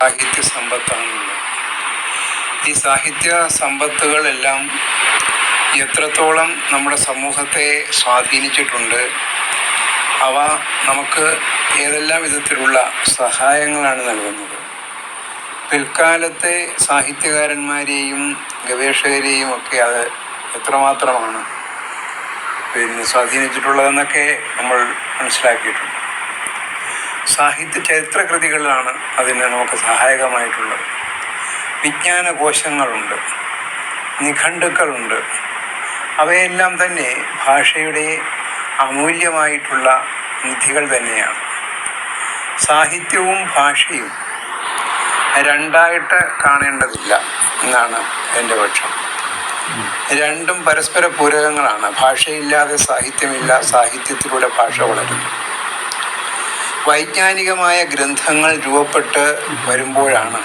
സാഹിത്യ സമ്പത്താണുള്ളത് ഈ സാഹിത്യ സമ്പത്തുകളെല്ലാം എത്രത്തോളം നമ്മുടെ സമൂഹത്തെ സ്വാധീനിച്ചിട്ടുണ്ട് അവ നമുക്ക് ഏതെല്ലാം വിധത്തിലുള്ള സഹായങ്ങളാണ് നൽകുന്നത്. പിൽക്കാലത്തെ സാഹിത്യകാരന്മാരെയും ഗവേഷകരെയും ഒക്കെ അത് എത്രമാത്രമാണ് പിന്നെ സ്വാധീനിച്ചിട്ടുള്ളതെന്നൊക്കെ നമ്മൾ മനസ്സിലാക്കിയിട്ടുണ്ട്. സാഹിത്യ ചരിത്ര കൃതികളിലാണ് അതിന് നമുക്ക് സഹായകമായിട്ടുള്ളത്. വിജ്ഞാന കോശങ്ങളുണ്ട് നിഘണ്ടുക്കളുണ്ട്. അവയെല്ലാം തന്നെ ഭാഷയുടെ അമൂല്യമായിട്ടുള്ള നിധികൾ തന്നെയാണ്. സാഹിത്യവും ഭാഷയും രണ്ടായിട്ട് കാണേണ്ടതില്ല എന്നാണ് എന്റെ പക്ഷം. രണ്ടും പരസ്പര പൂരകങ്ങളാണ്. ഭാഷയില്ലാതെ സാഹിത്യമില്ല സാഹിത്യത്തിലൂടെ ഭാഷ വളരുന്നു. വൈജ്ഞാനികമായ ഗ്രന്ഥങ്ങൾ രൂപപ്പെട്ട് വരുമ്പോഴാണ്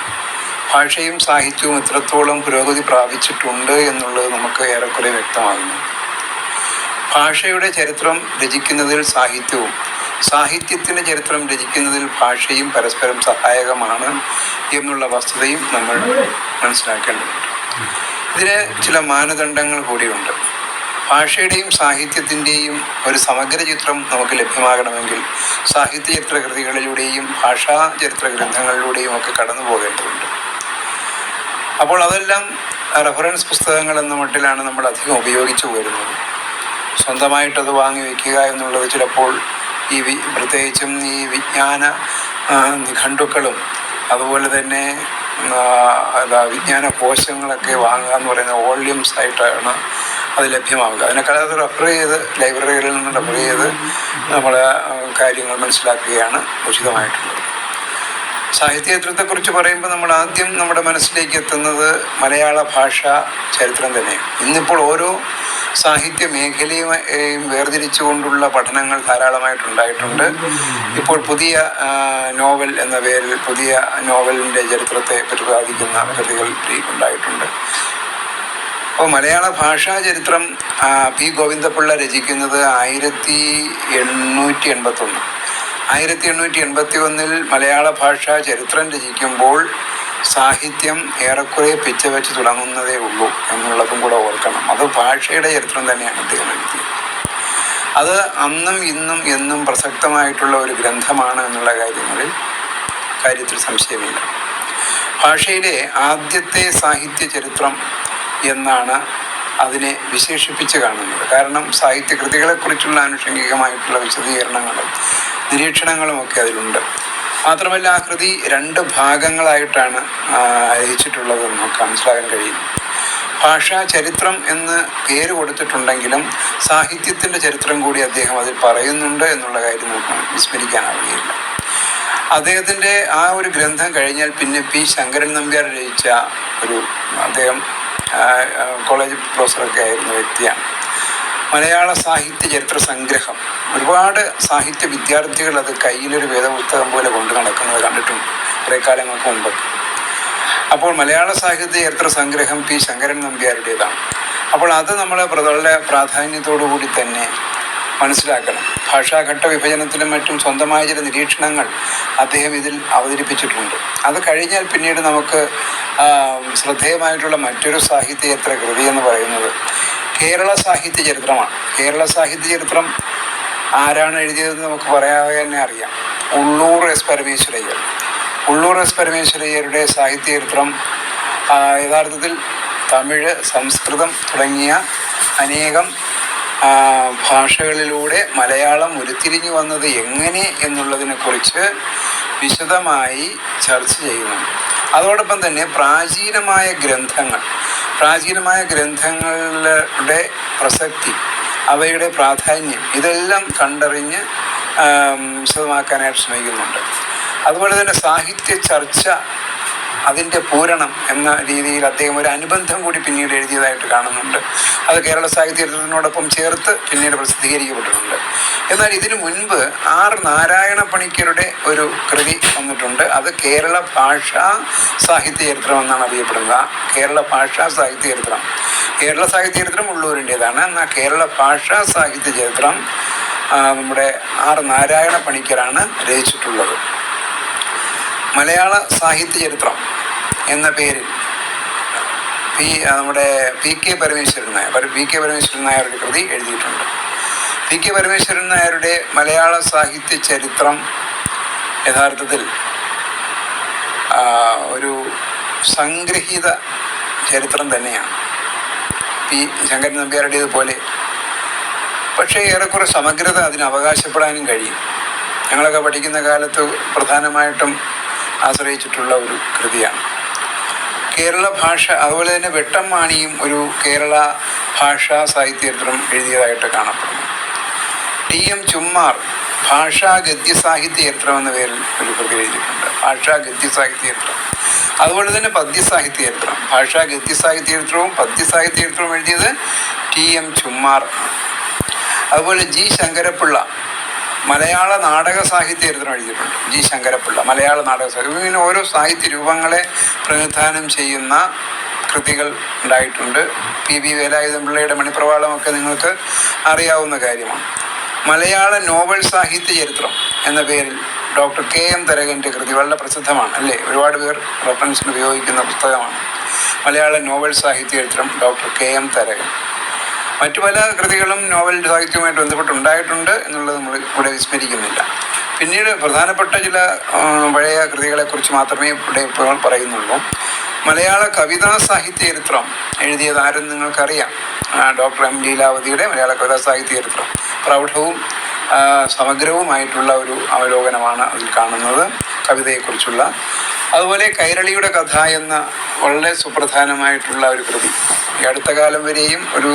ഭാഷയും സാഹിത്യവും എത്രത്തോളം പുരോഗതി പ്രാപിച്ചിട്ടുണ്ട് എന്നുള്ളത് നമുക്ക് ഏറെക്കുറെ വ്യക്തമാകുന്നു. ഭാഷയുടെ ചരിത്രം രചിക്കുന്നതിൽ സാഹിത്യവും സാഹിത്യത്തിന്റെ ചരിത്രം രചിക്കുന്നതിൽ ഭാഷയും പരസ്പരം സഹായകമാണ് എന്നുള്ള വസ്തുതയും നമ്മൾ മനസ്സിലാക്കേണ്ടതുണ്ട്. ഇതിന് ചില മാനദണ്ഡങ്ങൾ കൂടിയുണ്ട്. ഭാഷയുടെയും സാഹിത്യത്തിന്റെയും ഒരു സമഗ്ര ചിത്രം നമുക്ക് ലഭ്യമാകണമെങ്കിൽ സാഹിത്യ ചരിത്ര കൃതികളിലൂടെയും ഭാഷാ ചരിത്ര ഗ്രന്ഥങ്ങളിലൂടെയും ഒക്കെ കടന്നു പോകേണ്ടതുണ്ട്. അപ്പോൾ അതെല്ലാം റെഫറൻസ് പുസ്തകങ്ങൾ എന്ന മട്ടിലാണ് നമ്മൾ അധികം ഉപയോഗിച്ചു വരുന്നത് സ്വന്തമായിട്ടത് വാങ്ങി വയ്ക്കുക എന്നുള്ളത് ചിലപ്പോൾ ഈ വി പ്രത്യേകിച്ചും ഈ വിജ്ഞാന നിഘണ്ടുക്കളും അതുപോലെ തന്നെ വിജ്ഞാന കോശങ്ങളൊക്കെ വാങ്ങുക എന്ന് പറയുന്ന വോള്യൂംസ് ആയിട്ടാണ് അത് ലഭ്യമാവുക അതിനേക്കാൾ അത് റെഫർ ചെയ്ത് ലൈബ്രറികളിൽ നിന്ന് റെഫർ ചെയ്ത് നമ്മൾ കാര്യങ്ങൾ മനസ്സിലാക്കുകയാണ് ഉചിതമായിട്ടുള്ളത്. സാഹിത്യചരിത്രത്തെക്കുറിച്ച് പറയുമ്പോൾ നമ്മൾ ആദ്യം നമ്മുടെ മനസ്സിലേക്ക് എത്തുന്നത് മലയാള ഭാഷ ചരിത്രം തന്നെയാണ്. ഇന്നിപ്പോൾ ഓരോ സാഹിത്യ മേഖലയും വേർതിരിച്ചുകൊണ്ടുള്ള പഠനങ്ങൾ ധാരാളമായിട്ടുണ്ടായിട്ടുണ്ട്. ഇപ്പോൾ പുതിയ നോവൽ എന്ന പേരിൽ പുതിയ നോവലിന്റെ ചരിത്രത്തെ പ്രതിപാദിക്കുന്ന കൃതികൾ ഉണ്ടായിട്ടുണ്ട്. അപ്പോൾ മലയാള ഭാഷാ ചരിത്രം പി ഗോവിന്ദപിള്ള രചിക്കുന്നത് ആയിരത്തി എണ്ണൂറ്റി എൺപത്തൊന്ന്. ആയിരത്തി എണ്ണൂറ്റി എൺപത്തി ഒന്നിൽ മലയാള ഭാഷാ ചരിത്രം രചിക്കുമ്പോൾ സാഹിത്യം ഏറെക്കുറെ പിച്ച വെച്ച് തുടങ്ങുന്നതേ ഉള്ളൂ എന്നുള്ളതും കൂടെ ഓർക്കണം. അത് ഭാഷയുടെ ചരിത്രം തന്നെയാണ് അദ്ദേഹം എഴുതിയത്. അത് അന്നും ഇന്നും എന്നും പ്രസക്തമായിട്ടുള്ള ഒരു ഗ്രന്ഥമാണ് എന്നുള്ള കാര്യങ്ങളിൽ കാര്യത്തിൽ സംശയമില്ല. ഭാഷയിലെ ആദ്യത്തെ സാഹിത്യ ചരിത്രം എന്നാണ് അതിനെ വിശേഷിപ്പിച്ച് കാണുന്നത്. കാരണം സാഹിത്യ കൃതികളെക്കുറിച്ചുള്ള ആനുഷംഗികമായിട്ടുള്ള വിശദീകരണങ്ങളും നിരീക്ഷണങ്ങളും ഒക്കെ അതിലുണ്ട്. മാത്രമല്ല ആ കൃതി രണ്ട് ഭാഗങ്ങളായിട്ടാണ് അയച്ചിട്ടുള്ളത് നമുക്ക് മനസ്സിലാക്കാൻ കഴിയും. ഭാഷാ ചരിത്രം എന്ന് പേര് കൊടുത്തിട്ടുണ്ടെങ്കിലും സാഹിത്യത്തിന്റെ ചരിത്രം കൂടി അദ്ദേഹം അതിൽ പറയുന്നുണ്ട് എന്നുള്ള കാര്യം നമുക്ക് വിസ്മരിക്കാനാവുകയില്ല അദ്ദേഹത്തിന്റെ ആ ഒരു ഗ്രന്ഥം കഴിഞ്ഞാൽ പിന്നെ പി ശങ്കരൻ നമ്പ്യാർ രചിച്ച ഒരു അദ്ദേഹം കോളേജ് പ്രൊഫസറൊക്കെ ആയിരുന്ന വ്യക്തിയാണ്. മലയാള സാഹിത്യ ചരിത്ര സംഗ്രഹം. ഒരുപാട് സാഹിത്യ വിദ്യാർത്ഥികൾ അത് കയ്യിലൊരു വേദപുസ്തകം പോലെ കൊണ്ടു നടക്കുന്നത് കണ്ടിട്ടുണ്ട്. കുറേ കാലങ്ങൾക്ക് മുമ്പ്. അപ്പോൾ മലയാള സാഹിത്യ ചരിത്ര സംഗ്രഹം പി ശങ്കരൻ നമ്പ്യാരുടേതാണ്. അപ്പോൾ അത് നമ്മൾ വളരെ പ്രാധാന്യത്തോടു കൂടി തന്നെ മനസ്സിലാക്കണം. ഭാഷാഘട്ട വിഭജനത്തിലും മറ്റും സ്വന്തമായ ചില നിരീക്ഷണങ്ങൾ അദ്ദേഹം ഇതിൽ അവതരിപ്പിച്ചിട്ടുണ്ട്. അത് കഴിഞ്ഞാൽ പിന്നീട് നമുക്ക് ശ്രദ്ധേയമായിട്ടുള്ള മറ്റൊരു സാഹിത്യ ചരിത്ര കൃതി എന്ന് പറയുന്നത് കേരള സാഹിത്യ ചരിത്രമാണ്. കേരള സാഹിത്യ ചരിത്രം ആരാണ് എഴുതിയതെന്ന് നമുക്ക് പറയാതെ തന്നെ അറിയാം. ഉള്ളൂർ എസ് പരമേശ്വരയ്യർ. ഉള്ളൂർ എസ് പരമേശ്വരയ്യരുടെ സാഹിത്യ ചരിത്രം യഥാർത്ഥത്തിൽ തമിഴ് സംസ്കൃതം തുടങ്ങിയ അനേകം ഭാഷകളിലൂടെ മലയാളം ഉരുത്തിരിഞ്ഞു വന്നത് എങ്ങനെ എന്നുള്ളതിനെക്കുറിച്ച് വിശദമായി ചർച്ച ചെയ്യുന്നു. അതോടൊപ്പം തന്നെ പ്രാചീനമായ ഗ്രന്ഥങ്ങൾ പ്രാചീനമായ ഗ്രന്ഥങ്ങളുടെ പ്രസക്തി അവയുടെ പ്രാധാന്യം ഇതെല്ലാം കണ്ടറിഞ്ഞ് വിശദമാക്കാനായിട്ട് ശ്രമിക്കുന്നുണ്ട്. അതുപോലെ തന്നെ സാഹിത്യ ചർച്ച അതിന്റെ പൂരണം എന്ന രീതിയിൽ അദ്ദേഹം ഒരു അനുബന്ധം കൂടി പിന്നീട് എഴുതിയതായിട്ട് കാണുന്നുണ്ട്. അത് കേരള സാഹിത്യത്തിനോടൊപ്പം ചേർത്ത് പിന്നീട് പ്രസിദ്ധീകരിക്കപ്പെട്ടിട്ടുണ്ട്. എന്നാൽ ഇതിനു മുൻപ് ആർ നാരായണ പണിക്കരുടെ ഒരു കൃതി വന്നിട്ടുണ്ട്. അത് കേരള ഭാഷാ സാഹിത്യ ചരിത്രം എന്നാണ് അറിയപ്പെടുന്നത്. കേരള ഭാഷാ സാഹിത്യ ചരിത്രം. കേരള സാഹിത്യ ചരിത്രം ഉള്ളൂരിന്റേതാണ് എന്നാൽ കേരള ഭാഷാ സാഹിത്യ ചരിത്രം നമ്മുടെ ആർ നാരായണ പണിക്കരാണ് രചിച്ചിട്ടുള്ളത്. മലയാള സാഹിത്യ ചരിത്രം എന്ന പേരിൽ പി നമ്മുടെ P K Parameswaran Nair P K Parameswaran നായരുടെ കൃതി എഴുതിയിട്ടുണ്ട്. പി കെ പരമേശ്വരൻ നായരുടെ മലയാള സാഹിത്യ ചരിത്രം യഥാർത്ഥത്തിൽ ഒരു സംഗ്രഹീത ചരിത്രം തന്നെയാണ്. പി ശങ്കരൻ നമ്പ്യാരുടേത് പോലെ. പക്ഷേ ഏറെക്കുറെ സമഗ്രത അതിന് അവകാശപ്പെടാനും കഴിയും. ഞങ്ങളൊക്കെ പഠിക്കുന്ന കാലത്ത് പ്രധാനമായിട്ടും ആശ്രയിച്ചിട്ടുള്ള ഒരു കൃതിയാണ്. കേരള ഭാഷ അതുപോലെ തന്നെ വെട്ടം മാണിയും ഒരു കേരള ഭാഷാ സാഹിത്യചരിത്രം എഴുതിയതായിട്ട് കാണപ്പെടുന്നു. ടി എം ചുമ്മാർ ഭാഷാ ഗദ്യ സാഹിത്യ ചരിത്രം എന്ന പേരിൽ ഒരു കൃതി എഴുതിയിട്ടുണ്ട്. ഭാഷാ ഗദ്യ സാഹിത്യ ചരിത്രം അതുപോലെ തന്നെ പദ്യ സാഹിത്യ ചരിത്രം ഭാഷാ ഗദ്യ സാഹിത്യ ചരിത്രവും പദ്യ സാഹിത്യ ചരിത്രവും എഴുതിയത് ടി എം ചുമ്മാർ അതുപോലെ ജി ശങ്കരപ്പിള്ള മലയാള നാടക സാഹിത്യ ചരിത്രം എഴുതിയിട്ടുണ്ട്. ജി ശങ്കരപ്പിള്ള മലയാള നാടക സാഹിത്യം. ഇങ്ങനെ ഓരോ സാഹിത്യ രൂപങ്ങളെ പ്രതിനിധാനം ചെയ്യുന്ന കൃതികൾ ഉണ്ടായിട്ടുണ്ട്. പി ബി വേലായുധം പിള്ളയുടെ മണിപ്രവാളമൊക്കെ നിങ്ങൾക്ക് അറിയാവുന്ന കാര്യമാണ്. മലയാള നോവൽ സാഹിത്യ ചരിത്രം എന്ന പേരിൽ ഡോക്ടർ കെ എം തരകന്റെ കൃതി വളരെ പ്രസിദ്ധമാണ് അല്ലേ? ഒരുപാട് പേർ റെഫറൻസിന് ഉപയോഗിക്കുന്ന പുസ്തകമാണ്. മലയാള നോവൽ സാഹിത്യ ചരിത്രം ഡോക്ടർ കെ എം തരകൻ. മറ്റു പല കൃതികളും നോവൽ സാഹിത്യവുമായിട്ട് ബന്ധപ്പെട്ടുണ്ടായിട്ടുണ്ട് എന്നുള്ളത് നമ്മൾ ഇവിടെ വിസ്മരിക്കുന്നില്ല. പിന്നീട് പ്രധാനപ്പെട്ട ചില പഴയ കൃതികളെക്കുറിച്ച് മാത്രമേ ഇവിടെ ഇപ്പോൾ പറയുന്നുള്ളൂ. മലയാള കവിതാ സാഹിത്യ ചരിത്രം എഴുതിയത് ആരും നിങ്ങൾക്കറിയാം ഡോക്ടർ എം ലീലാവതിയുടെ മലയാള കവിതാ സാഹിത്യ ചരിത്രം. പ്രൗഢവും സമഗ്രവുമായിട്ടുള്ള ഒരു അവലോകനമാണ് അതിൽ കാണുന്നത് കവിതയെക്കുറിച്ചുള്ള. അതുപോലെ കൈരളിയുടെ കഥ എന്ന വളരെ സുപ്രധാനമായിട്ടുള്ള ഒരു കൃതി. ഈ അടുത്ത കാലം വരെയും ഒരു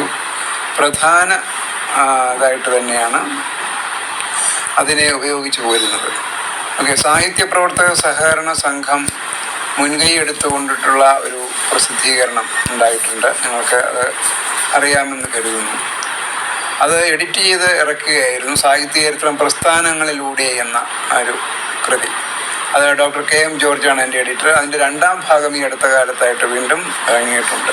പ്രധാന ഇതായിട്ട് തന്നെയാണ് അതിനെ ഉപയോഗിച്ചു പോരുന്നത് ഓക്കെ സാഹിത്യ പ്രവർത്തക സഹകരണ സംഘം മുൻകൈ എടുത്തുകൊണ്ടിട്ടുള്ള ഒരു പ്രസിദ്ധീകരണം ഉണ്ടായിട്ടുണ്ട്. നിങ്ങൾക്ക് അത് അറിയാമെന്ന് കരുതുന്നു. അത് എഡിറ്റ് ചെയ്ത് ഇറക്കുകയായിരുന്നു. സാഹിത്യ ചരിത്രം പ്രസ്ഥാനങ്ങളിലൂടെ എന്ന ഒരു കൃതി. അത് ഡോക്ടർ കെ എം ജോർജാണ് എന്റെ എഡിറ്റർ. അതിന്റെ രണ്ടാം ഭാഗം ഈ അടുത്ത കാലത്തായിട്ട് വീണ്ടും ഇറങ്ങിയിട്ടുണ്ട്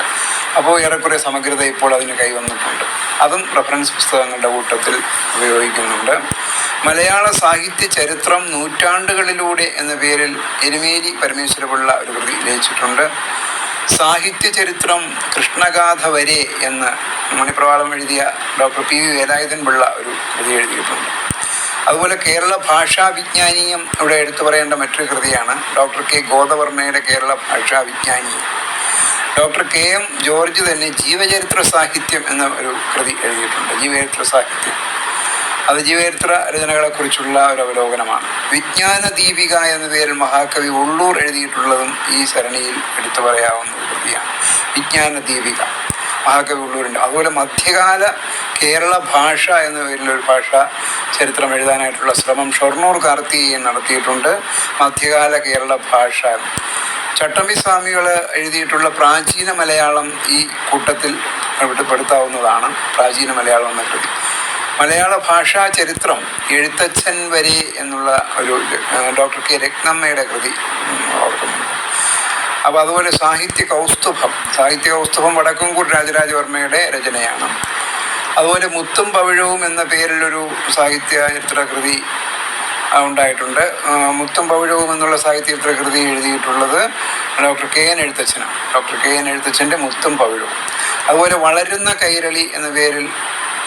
അപ്പോൾ ഏറെക്കുറെ സമഗ്രത ഇപ്പോൾ അതിന് കൈവന്നിട്ടുണ്ട് അതും റെഫറൻസ് പുസ്തകങ്ങളുടെ കൂട്ടത്തിൽ ഉപയോഗിക്കുന്നുണ്ട്. മലയാള സാഹിത്യ ചരിത്രം നൂറ്റാണ്ടുകളിലൂടെ എന്ന പേരിൽ എരുമേലി പരമേശ്വരപിള്ള ഒരു കൃതി രചിച്ചിട്ടുണ്ട്. സാഹിത്യ ചരിത്രം കൃഷ്ണഗാഥ വരെ എന്ന് മണിപ്രവാളം എഴുതിയ doctor P V Velayudhan Pillai ഒരു കൃതി എഴുതിയിട്ടുണ്ട്. അതുപോലെ കേരള ഭാഷാ വിജ്ഞാനീയം ഇവിടെ എടുത്തു പറയേണ്ട മറ്റൊരു കൃതിയാണ് ഡോക്ടർ കെ ഗോദവർമ്മയുടെ കേരള ഭാഷാ വിജ്ഞാനീയം. ഡോക്ടർ കെ എം ജോർജ് തന്നെ ജീവചരിത്ര സാഹിത്യം എന്ന ഒരു കൃതി എഴുതിയിട്ടുണ്ട്. ജീവചരിത്ര സാഹിത്യം. അത് ജീവചരിത്ര രചനകളെക്കുറിച്ചുള്ള ഒരു അവലോകനമാണ്. വിജ്ഞാന ദീപിക എന്ന പേരിൽ മഹാകവി ഉള്ളൂർ എഴുതിയിട്ടുള്ളതും ഈ സരണിയിൽ എടുത്തു പറയാവുന്ന ഒരു കൃതിയാണ്. വിജ്ഞാന ദീപിക. മഹാകവി ഉള്ളൂരുണ്ട് അതുപോലെ മധ്യകാല കേരള ഭാഷ എന്ന പേരിലൊരു ഭാഷ ചരിത്രം എഴുതാനായിട്ടുള്ള ശ്രമം ഷൊർണൂർ കാർത്തികേയൻ നടത്തിയിട്ടുണ്ട്. മധ്യകാല കേരള ഭാഷ. ചട്ടമ്പി സ്വാമികൾ എഴുതിയിട്ടുള്ള പ്രാചീന മലയാളം ഈ കൂട്ടത്തിൽ പെടുത്താവുന്നതാണ്. പ്രാചീന മലയാളം എന്ന കൃതി മലയാള ഭാഷാ ചരിത്രം എഴുത്തച്ഛൻ വരെ എന്നുള്ള ഒരു ഡോക്ടർ കെ രത്നമ്മയുടെ കൃതി അപ്പോൾ അതുപോലെ സാഹിത്യ കൗസ്തുഭം. സാഹിത്യ കൗസ്തുഭം വടക്കുംകൂട് രാജരാജവർമ്മയുടെ രചനയാണ്. അതുപോലെ മുത്തും പവിഴവും എന്ന പേരിലൊരു സാഹിത്യ ചരിത്ര കൃതി ഉണ്ടായിട്ടുണ്ട്. മുത്തും പവിഴവും എന്നുള്ള സാഹിത്യ പ്രകൃതി കൃതി എഴുതിയിട്ടുള്ളത് ഡോക്ടർ കെ എൻ എഴുത്തച്ഛനാണ്. ഡോക്ടർ കെ എൻ എഴുത്തച്ഛന്റെ മുത്തും പവിഴവും. അതുപോലെ വളരുന്ന കൈരളി എന്ന പേരിൽ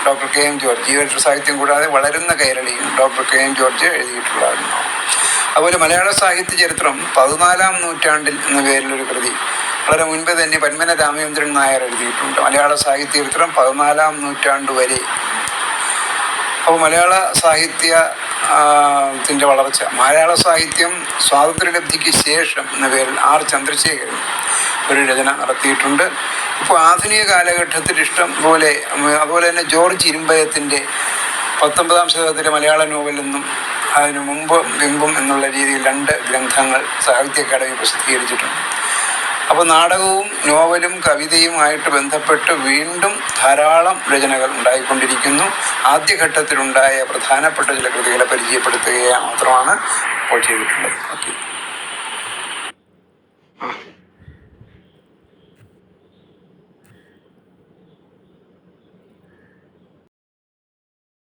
ഡോക്ടർ കെ എം ജോർജ് ജീവചരിത്ര സാഹിത്യം കൂടാതെ വളരുന്ന കൈരളിയും ഡോക്ടർ കെ എം ജോർജ് എഴുതിയിട്ടുള്ളതാണ് അതുപോലെ മലയാള സാഹിത്യ ചരിത്രം പതിനാലാം നൂറ്റാണ്ടിൽ എന്ന പേരിലൊരു കൃതി വളരെ മുൻപ് തന്നെ പന്മന രാമചന്ദ്രൻ നായർ എഴുതിയിട്ടുണ്ട്. മലയാള സാഹിത്യ ചരിത്രം പതിനാലാം നൂറ്റാണ്ട് വരെ. അപ്പോൾ മലയാള സാഹിത്യ ത്തിന്റെ വളർച്ച. മലയാള സാഹിത്യം സ്വാതന്ത്ര്യലബ്ധിക്ക് ശേഷം എന്ന പേരിൽ ആർ ചന്ദ്രശേഖരൻ ഒരു രചന നടത്തിയിട്ടുണ്ട്. ഇപ്പോൾ ആധുനിക കാലഘട്ടത്തിൽ ഇഷ്ടം പോലെ അതുപോലെ തന്നെ ജോർജ് ഇരുമ്പയത്തിന്റെ പത്തൊമ്പതാം ശതകത്തിലെ മലയാള നോവലെന്നും അതിനു മുമ്പ് ബിംബം എന്നുള്ള രീതിയിൽ രണ്ട് ഗ്രന്ഥങ്ങൾ സാഹിത്യ അക്കാദമി പ്രസിദ്ധീകരിച്ചിട്ടുണ്ട്. അപ്പോൾ നാടകവും നോവലും കവിതയുമായിട്ട് ബന്ധപ്പെട്ട് വീണ്ടും ധാരാളം രചനകൾ ഉണ്ടായിക്കൊണ്ടിരിക്കുന്നു. ആദ്യഘട്ടത്തിലുണ്ടായ പ്രധാനപ്പെട്ട ചില കൃതികളെ പരിചയപ്പെടുത്തുക മാത്രമാണ് ഇപ്പോൾ ചെയ്തിട്ടുള്ളത്. ഓക്കെ.